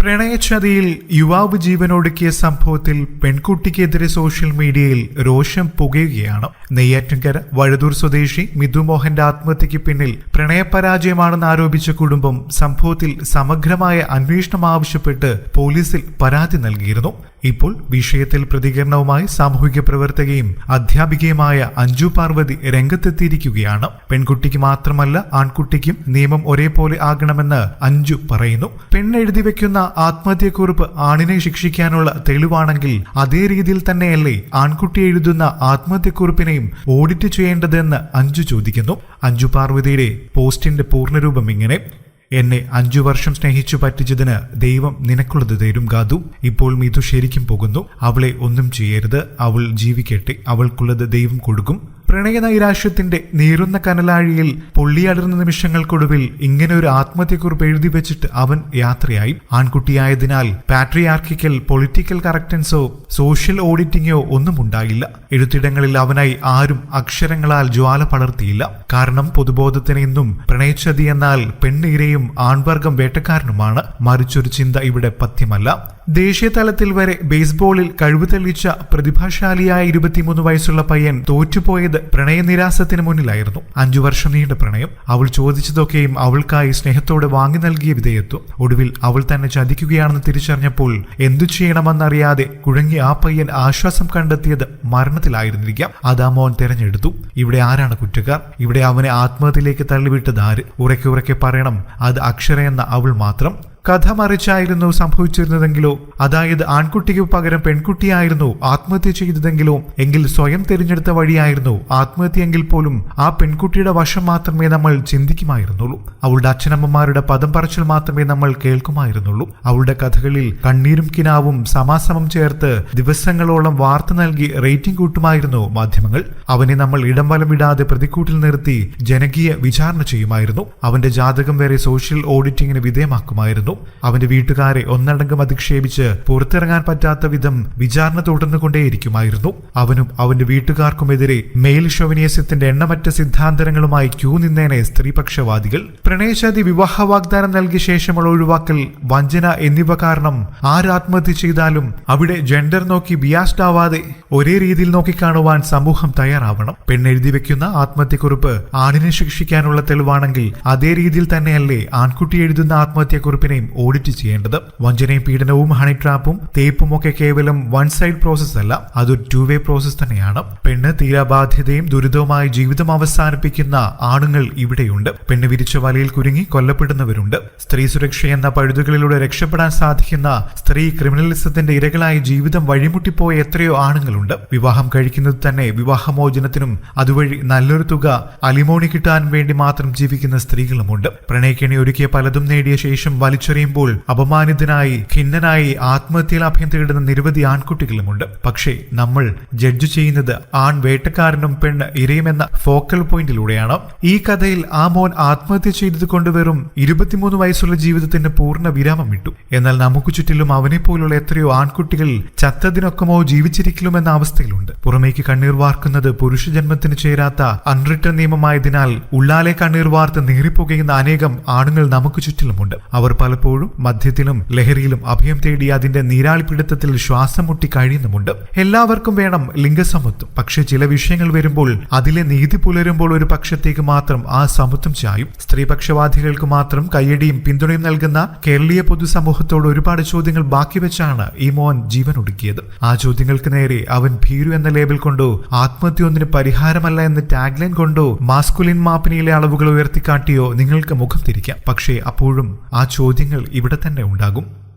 പ്രണയച്ചതിയിൽ യുവാവ് ജീവനൊടുക്കിയ സംഭവത്തിൽ പെൺകുട്ടിക്കെതിരെ സോഷ്യൽ മീഡിയയിൽ രോഷം പുകയുകയാണ്. നെയ്യാറ്റിൻകര വഴുതൂർ സ്വദേശി മിഥു മോഹന്റെ ആത്മഹത്യയ്ക്ക് പിന്നിൽ പ്രണയപരാജയമാണെന്ന് ആരോപിച്ച കുടുംബം സംഭവത്തിൽ സമഗ്രമായ അന്വേഷണം ആവശ്യപ്പെട്ട് പോലീസിൽ പരാതി നൽകിയിരുന്നു. ഇപ്പോൾ വിഷയത്തിൽ പ്രതികരണവുമായി സാമൂഹിക പ്രവർത്തകയും അധ്യാപികയുമായ അഞ്ജു പാർവതി രംഗത്തെത്തിയിരിക്കുകയാണ്. പെൺകുട്ടിക്ക് മാത്രമല്ല ആൺകുട്ടിക്കും നിയമം ഒരേപോലെ ആകണമെന്ന് അഞ്ജു പറയുന്നു. പെണ്ണെഴുതി വെക്കുന്ന ആത്മഹത്യക്കുറിപ്പ് ആണിനെ ശിക്ഷിക്കാനുള്ള തെളിവാണെങ്കിൽ അതേ രീതിയിൽ തന്നെയല്ലേ ആൺകുട്ടി എഴുതുന്ന ആത്മഹത്യക്കുറിപ്പിനെയും ഓഡിറ്റ് ചെയ്യേണ്ടതെന്ന് അഞ്ജു ചോദിക്കുന്നു. അഞ്ജു പാർവതിയുടെ പോസ്റ്റിന്റെ പൂർണരൂപം ഇങ്ങനെ. എന്നെ അഞ്ചു വർഷം സ്നേഹിച്ചു പറ്റിച്ചതിന് ദൈവം നിനക്കുള്ളത് തരും ഗാതു ഇപ്പോൾ മിഥു ശരിക്കും പോകുന്നു. അവളെ ഒന്നും ചെയ്യരുത്. അവൾ ജീവിക്കട്ടെ. അവൾക്കുള്ളത് ദൈവം കൊടുക്കും. പ്രണയ നൈരാശ്യത്തിന്റെ നീറുന്ന കനലാഴിയിൽ പൊള്ളിയടർന്ന നിമിഷങ്ങൾക്കൊടുവിൽ ഇങ്ങനെ ഒരു ആത്മഹത്യക്കുറിപ്പ് എഴുതി വെച്ചിട്ട് അവൻ യാത്രയായി. ആൺകുട്ടിയായതിനാൽ പാട്രിയാർക്കിക്കൽ പൊളിറ്റിക്കൽ കറക്റ്റൻസോ സോഷ്യൽ ഓഡിറ്റിങ്ങോ ഒന്നും ഉണ്ടായില്ല എഴുത്തിടങ്ങളിൽ അവനായി ആരും അക്ഷരങ്ങളാൽ ജ്വാല പടർത്തിയില്ല. കാരണം പൊതുബോധത്തിന് ഇന്നും പ്രണയച്ചതി എന്നാൽ പെണ്ണീരയും ആൺവർഗം വേട്ടക്കാരനുമാണ്. മറിച്ചൊരു ചിന്ത ഇവിടെ പഥ്യമല്ല. ദേശീയ തലത്തിൽ വരെ ബേസ്ബോളിൽ കഴിവ് തെളിയിച്ച പ്രതിഭാശാലിയായ ഇരുപത്തിമൂന്ന് വയസ്സുള്ള പയ്യൻ തോറ്റുപോയത് പ്രണയനിരാസത്തിന് മുന്നിലായിരുന്നു. അഞ്ചു വർഷം നീണ്ട പ്രണയം. അവൾ ചോദിച്ചതൊക്കെയും അവൾക്കായി സ്നേഹത്തോടെ വാങ്ങി നൽകിയ വിധേയത്വം. ഒടുവിൽ അവൾ തന്നെ ചതിക്കുകയാണെന്ന് തിരിച്ചറിഞ്ഞപ്പോൾ എന്തു ചെയ്യണമെന്നറിയാതെ കുഴങ്ങി ആ പയ്യൻ ആശ്വാസം കണ്ടെത്തിയത് മരണത്തിലായിരുന്നിരിക്കാം. അതാ മോൻ തെരഞ്ഞെടുത്തു. ഇവിടെ ആരാണ് കുറ്റക്കാർ? ഇവിടെ അവനെ ആത്മഹത്യയിലേക്ക് തള്ളിവിട്ടത് ആര്? ഉറക്കെ ഉറക്കെ പറയണം. അത് അക്ഷര എന്ന അവൾ മാത്രം. കഥ മറിച്ചായിരുന്നു സംഭവിച്ചിരുന്നതെങ്കിലോ? അതായത് ആൺകുട്ടിക്ക് പകരം പെൺകുട്ടിയായിരുന്നു ആത്മഹത്യ ചെയ്തതെങ്കിലോ? എങ്കിൽ സ്വയം തിരഞ്ഞെടുത്ത വഴിയായിരുന്നു ആത്മഹത്യയെങ്കിൽ പോലും ആ പെൺകുട്ടിയുടെ വശം മാത്രമേ നമ്മൾ ചിന്തിക്കുമായിരുന്നുള്ളൂ. അവളുടെ അച്ഛനമ്മമാരുടെ പദം പറച്ചിൽ മാത്രമേ നമ്മൾ കേൾക്കുമായിരുന്നുള്ളൂ. അവളുടെ കഥകളിൽ കണ്ണീരും കിനാവും സമാസമം ചേർത്ത് ദിവസങ്ങളോളം വാർത്ത നൽകി റേറ്റിംഗ് കൂട്ടുമായിരുന്നു മാധ്യമങ്ങൾ. അവനെ നമ്മൾ ഇടം വലം വിടാതെ പ്രതിക്കൂട്ടിൽ നിർത്തി ജനകീയ വിചാരണ ചെയ്യുമായിരുന്നു. അവന്റെ ജാതകം വരെ സോഷ്യൽ ഓഡിറ്റിംഗിന് വിധേയമാക്കുമായിരുന്നു. അവന്റെ വീട്ടുകാരെ ഒന്നടങ്കം അധിക്ഷേപിച്ച് പുറത്തിറങ്ങാൻ പറ്റാത്ത വിധം വിചാരണ തുടർന്നുകൊണ്ടേയിരിക്കുമായിരുന്നു. അവനും അവന്റെ വീട്ടുകാർക്കുമെതിരെ മെയിൽ ഷോവിനിയസത്തിന്റെ എണ്ണമറ്റ സിദ്ധാന്തരങ്ങളുമായി ക്യൂ നിന്നേനെ സ്ത്രീപക്ഷവാദികൾ. പ്രണയശാതി വിവാഹ വാഗ്ദാനം നൽകിയ ശേഷമുള്ള ഒഴിവാക്കൽ വഞ്ചന എന്നിവ കാരണം ആരാത്മഹത്യ ചെയ്താലും അവിടെ ജെൻഡർ നോക്കി ബിയാസ്ഡ് ആവാതെ ഒരേ രീതിയിൽ നോക്കിക്കാണുവാൻ സമൂഹം തയ്യാറാവണം. പെണ്ണെഴുതി വെക്കുന്ന ആത്മഹത്യക്കുറിപ്പ് ആണിനെ ശിക്ഷിക്കാനുള്ള തെളിവാണെങ്കിൽ അതേ രീതിയിൽ തന്നെയല്ലേ ആൺകുട്ടി എഴുതുന്ന ആത്മഹത്യക്കുറിപ്പിനെയും ഓഡിറ്റ് ചെയ്യേണ്ടത്. വഞ്ചനയും പീഡനവും ഹണി ട്രാപ്പും തേപ്പും ഒക്കെ കേവലം വൺ സൈഡ് പ്രോസസ് അല്ല അതൊരു ടു വേ പ്രോസസ് തന്നെയാണ്. പെണ്ണ് തീരാബാധ്യതയും ദുരിതവുമായി ജീവിതം അവസാനിപ്പിക്കുന്ന ആണുങ്ങൾ ഇവിടെയുണ്ട്. പെണ്ണ് വിരിച്ച വലയിൽ കുരുങ്ങി കൊല്ലപ്പെടുന്നവരുണ്ട്. സ്ത്രീ സുരക്ഷ എന്ന പഴുതുകളിലൂടെ രക്ഷപ്പെടാൻ സാധിക്കുന്ന സ്ത്രീ ക്രിമിനലിസത്തിന്റെ ഇരകളായി ജീവിതം വഴിമുട്ടിപ്പോയ എത്രയോ ആണുങ്ങളുണ്ട്. വിവാഹം കഴിക്കുന്നത് തന്നെ വിവാഹമോചനത്തിനും അതുവഴി നല്ലൊരു തുക അലിമോണി കിട്ടാൻ വേണ്ടി മാത്രം ജീവിക്കുന്ന സ്ത്രീകളുമുണ്ട്. പ്രണയിക്കണി ഒരുക്കിയ പലതും നേടിയ ശേഷം വലിച്ചെറിയുമ്പോൾ അപമാനിതനായി ഖിന്നനായി ആത്മഹത്യയിൽ അഭയം തേടുന്ന നിരവധി ആൺകുട്ടികളുമുണ്ട്. പക്ഷേ നമ്മൾ ജഡ്ജ് ചെയ്യുന്നത് ആൺ വേട്ടക്കാരനും പെണ്ണ് ഇരയുമെന്ന ഫോക്കൽ പോയിന്റിലൂടെയാണ് ഈ കഥയിൽ ആ മോൻ ആത്മഹത്യ ചെയ്തത് കൊണ്ട് വെറും ഇരുപത്തിമൂന്ന് വയസ്സുള്ള ജീവിതത്തിന് പൂർണ വിരാമം ഇട്ടു. എന്നാൽ നമുക്ക് ചുറ്റിലും അവനെ പോലുള്ള എത്രയോ ആൺകുട്ടികൾ ചത്തതിനൊക്കമോ ജീവിച്ചിരിക്കലുമെന്ന അവസ്ഥയിലുണ്ട്. പുറമേക്ക് കണ്ണീർ വാർക്കുന്നത് പുരുഷ പുരുഷജന്മത്തിന് ചേരാത്ത അൺറിട്ടൺ നിയമമായതിനാൽ ഉള്ളാലെ കണ്ണീർ വാർത്ത് നീറിപ്പുകയുന്ന അനേകം ആണുങ്ങൾ നമുക്ക് ചുറ്റിലുമുണ്ട്. അവർ പലപ്പോഴും മദ്യത്തിലും ലഹരിയിലും അഭയം തേടി അതിന്റെ നീരാളിപ്പിടുത്തത്തിൽ ശ്വാസം മുട്ടി കഴിയുന്നുമുണ്ട്. എല്ലാവർക്കും വേണം ലിംഗസമത്വം. പക്ഷേ ചില വിഷയങ്ങൾ വരുമ്പോൾ അതിലെ നീതി പുലരുമ്പോൾ ഒരു പക്ഷത്തേക്ക് മാത്രം ആ സമത്വം ചായും. സ്ത്രീപക്ഷവാദികൾക്ക് മാത്രം കയ്യടിയും പിന്തുണയും നൽകുന്ന കേരളീയ പൊതുസമൂഹത്തോട് ഒരുപാട് ചോദ്യങ്ങൾ ബാക്കി വെച്ചാണ് ഈ മോൻ ജീവൻ ഒടുക്കിയത് ആ ചോദ്യങ്ങൾക്ക് നേരെ അവൻ ഭീരു എന്ന ലേബിൾ കൊണ്ടോ ആത്മഹത്യ ഒന്നിന് പരിഹാരമല്ല എന്ന ടാഗ്ലൈൻ കൊണ്ടോ മാസ്കുലിൻ മാപ്പിനിയിലെ അളവുകൾ ഉയർത്തിക്കാട്ടിയോ നിങ്ങൾക്ക് മുഖം തിരിക്കാം. പക്ഷേ അപ്പോഴും ആ ചോദ്യങ്ങൾ ഇവിടെ തന്നെ ഉണ്ടാകും